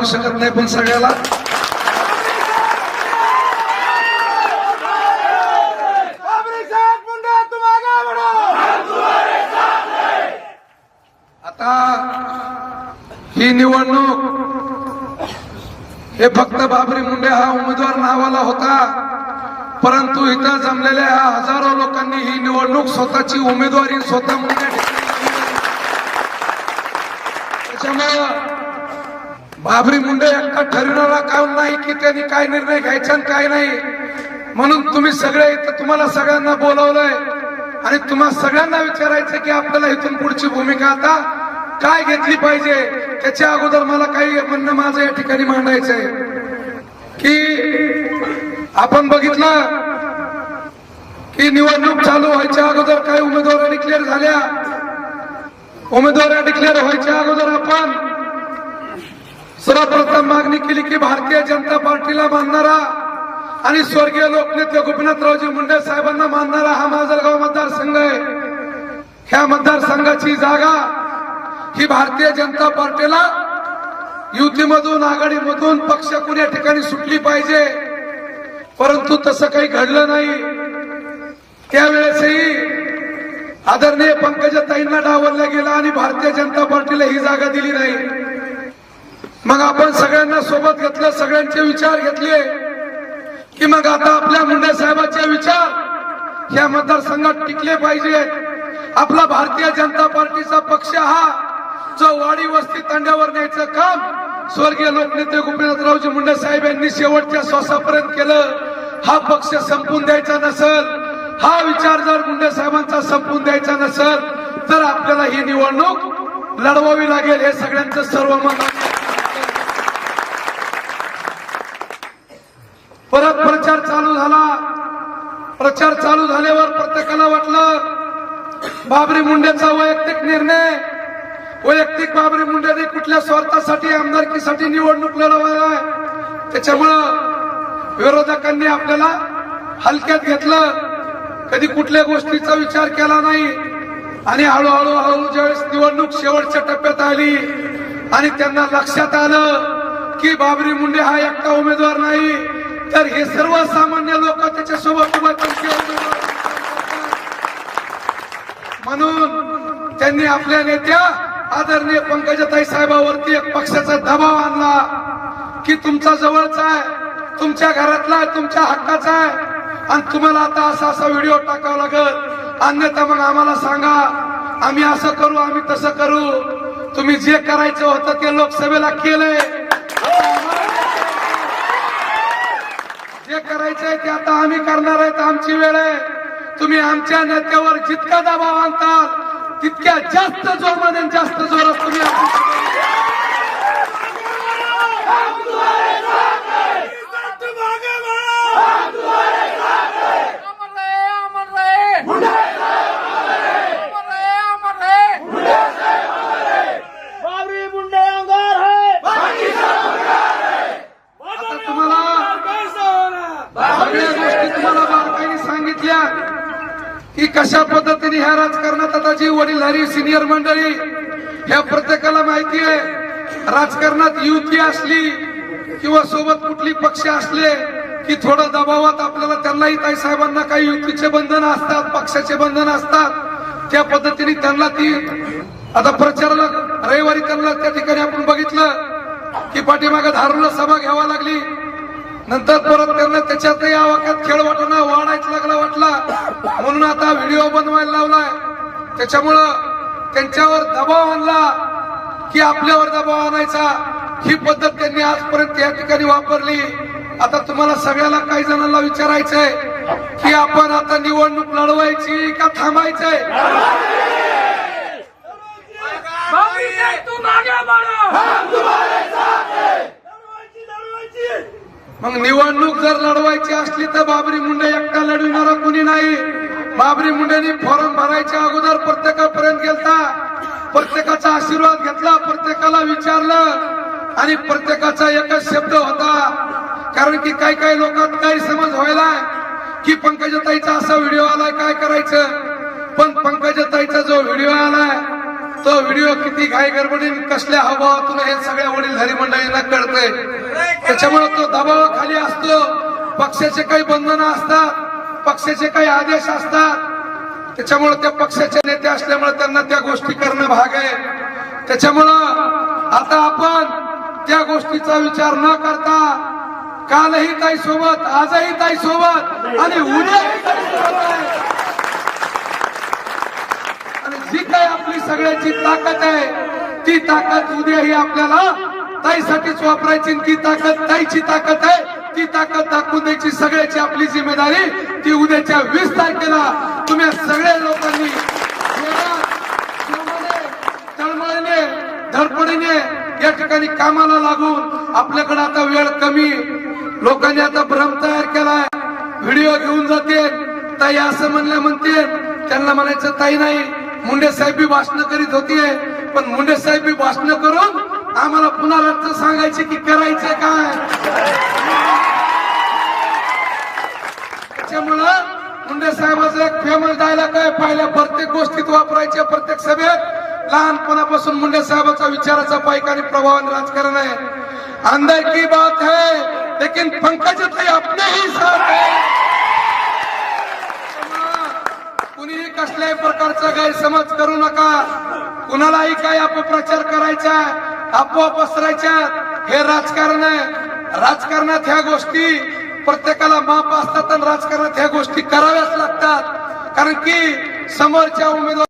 सांगू शकत नाही पण सगळ्याला. आता ही निवडणूक हे फक्त बाबरी मुंडे हा उमेदवार नावाला होता. परंतु इथं जमलेल्या ह्या हजारो लोकांनी ही निवडणूक स्वतःची उमेदवारी स्वतः मुंडे त्याच्यामुळं बाबरी मुंडे यांना ठरविणारा काम नाही की त्यांनी काय निर्णय घ्यायचा आणि काय नाही. म्हणून तुम्ही सगळे इथं तुम्हाला सगळ्यांना बोलवलंय. आणि तुम्हा सगळ्यांना विचारायचं की आपल्याला इथून पुढची भूमिका आता काय घेतली पाहिजे? त्याच्या अगोदर मला काही म्हणणं माझं या ठिकाणी मांडायचंय की आपण बघितलं की निवडणूक चालू व्हायच्या अगोदर काही उमेदवार डिक्लेअर झाल्या. उमेदवार डिक्लेअर व्हायच्या अगोदर आपण सर्वप्रथम मागणी केली की भारतीय जनता पार्टीला मानणारा आणि स्वर्गीय लोकनेते गोपीनाथरावजी मुंडे साहेबांना मानणारा हा माजलगाव मतदारसंघ आहे. ह्या मतदारसंघाची जागा ही भारतीय जनता पार्टीला युतीमधून आघाडीमधून पक्ष कुण्या ठिकाणी सुटली पाहिजे. परंतु तसं काही घडलं नाही. त्यावेळेसही आदरणीय पंकजाताईंना डावलला गेलं आणि भारतीय जनता पार्टीला ही जागा दिली नाही. मग आपण सगळ्यांना सोबत घेतलं सगळ्यांचे विचार घेतले की मग आता आपल्या मुंडे साहेबांचे विचार या मतदारसंघात टिकले पाहिजेत. आपला भारतीय जनता पार्टीचा पक्ष हा जो वाडी वस्ती तांड्यावर न्यायचं काम स्वर्गीय लोकनेते गोपीनाथरावजी मुंडे साहेब यांनी शेवटच्या श्वासापर्यंत केलं हा पक्ष संपून द्यायचा नसल हा विचार जर मुंडे साहेबांचा संपून द्यायचा नसल तर आपल्याला ही निवडणूक लढवावी लागेल हे सगळ्यांचं सर्व मत परत प्रचार चालू झाला. प्रचार चालू झाल्यावर प्रत्येकाला वाटलं बाबरी मुंडेचा वैयक्तिक निर्णय. वैयक्तिक बाबरी मुंडेने कुठल्या स्वार्थासाठी आमदारकीसाठी निवडणूक लढवायला त्याच्यामुळं विरोधकांनी आपल्याला हलक्यात घेतलं. कधी कुठल्या गोष्टीचा विचार केला नाही. आणि हळूहळू हळू ज्यावेळेस निवडणूक शेवटच्या टप्प्यात आली आणि त्यांना लक्षात आलं की बाबरी मुंडे हा एकटा उमेदवार नाही तर हे सर्वसामान्य लोक त्याच्यासोबत उभे म्हणून त्यांनी आपल्या नेत्या आदरणीय पंकजाताई साहेबावरती एक पक्षाचा दबाव आणला की तुमचा जवळचा आहे तुमच्या घरातला आहे तुमच्या हक्काचा आहे. आणि तुम्हाला आता असा असा व्हिडिओ टाकावा लागल. अन्यथा मग आम्हाला सांगा आम्ही असं करू आम्ही तसं करू. तुम्ही जे करायचं होतं ते लोकसभेला केलंय. जे करायचंय ते आता आम्ही करणार आहेत. आमची वेळ आहे. तुम्ही आमच्या नेत्यावर जितका दबाव आणतात तितक्या जास्त जोमाने जास्त जोरात तुम्ही आमची- अमर रहे अमर रहे अमर रहे अमर रहे बाबरी मुंडे अंगार है आता तुम्हाला सगळ्या गोष्टी तुम्हाला बारकाईने सांगितल्या की कशा पद्धतीने ह्या राजकारणात आता जी वडीलधारी सिनियर मंडळी ह्या प्रत्येकाला माहिती आहे राजकारणात युती असली किंवा सोबत कुठली पक्ष असले की थोडं दबावात आपल्याला त्यांनाही ताई साहेबांना काही युतीचे बंधन असतात पक्षाचे बंधन असतात त्या पद्धतीने त्यांना ती आता प्रचाराला रविवारी त्यांना त्या ठिकाणी आपण बघितलं की पाठीमागे धारूला सभा घ्यावा लागली. नंतर परत त्यांना त्याच्यातही आवाक्यात खेळ वाटणं वाढायचं म्हणून आता व्हिडिओ बनवायला लावलाय. त्याच्यामुळं त्यांच्यावर दबाव आणला की आपल्यावर दबाव आणायचा. ही पद्धत त्यांनी आजपर्यंत या ठिकाणी वापरली. आता तुम्हाला सगळ्याला काही जणांना विचारायचंय की आपण आता निवडणूक लढवायची का थांबायचंय? बाबरी नहीं मग निवडणूक जर लढवायची असली तर बाबरी मुंडे एकटा लढविणारा कोणी नाही. बाबरी मुंडेनी फॉर्म भरायच्या अगोदर प्रत्येकापर्यंत गेलता. प्रत्येकाचा आशीर्वाद घेतला प्रत्येकाला विचारलं आणि प्रत्येकाचा एकच शब्द होता. कारण की काही काही लोकात काही समज व्हायला. की पंकजताईचा असा व्हिडिओ आलाय काय करायचं? पण पंकजताईचा जो व्हिडिओ आलाय तो व्हिडिओ किती घाई गडबडीन कसल्या हवातून हे सगळ्या वडीलधारी मंडळींना कळतंय. त्याच्यामुळे तो दबावाखाली असतो. पक्षाचे काही बंधनं असतात पक्षाचे काही आदेश असतात. त्याच्यामुळे त्या पक्षाचे नेते असल्यामुळे त्यांना त्या गोष्टी करणं भाग आहे. त्याच्यामुळं आता आपण त्या गोष्टीचा विचार न करता कालही ताई सोबत आजही ताई सोबत आणि उद्याही ताई सोबत आहे आणि जी काही आपली सगळ्याची ताकद आहे. ती ताकद उद्याही आपल्याला ताईसाठीच वापरायची ती ताकद ताईची ताकद आहे. ती ताकद दाखवून द्यायची सगळ्याची आपली जिम्मेदारी. ती उद्याच्या वीस तारखेला तुम्ही सगळ्या लोकांनी तळमळीने धडपडीने या ठिकाणी कामाला लागून आपल्याकडे आता वेळ कमी. लोकांनी आता भ्रम तयार केलाय. व्हिडिओ घेऊन जाते ताई असं म्हणल्या म्हणते त्यांना म्हणायचं ताई नाही मुंडे साहेब बी भाषण करीत होते पण मुंडे साहेब बी भाषण करून आम्हाला पुन्हा रक्त सांगायचे की करायचं काय? त्याच्यामुळं मुंडे साहेबाचा एक फेमस डायलॉग आहे पहिल्या प्रत्येक गोष्टीत वापरायच्या प्रत्येक सभेत लहानपणापासून मुंडे साहेबाचा विचाराचा पाईक आणि प्रभावाने राजकारण आहे. अंदर की बात है लेकिन पंकज अपने ही साथ है. कसल्याही प्रकारचा गैरसमज करू नका. कुणालाही काही अपप्रचार करायचा अफवा पसरायच्या हे राजकारण आहे. राजकारणात ह्या गोष्टी प्रत्येकाला माप असतात आणि राजकारणात ह्या गोष्टी कराव्याच लागतात. कारण की समोरच्या उमेदवार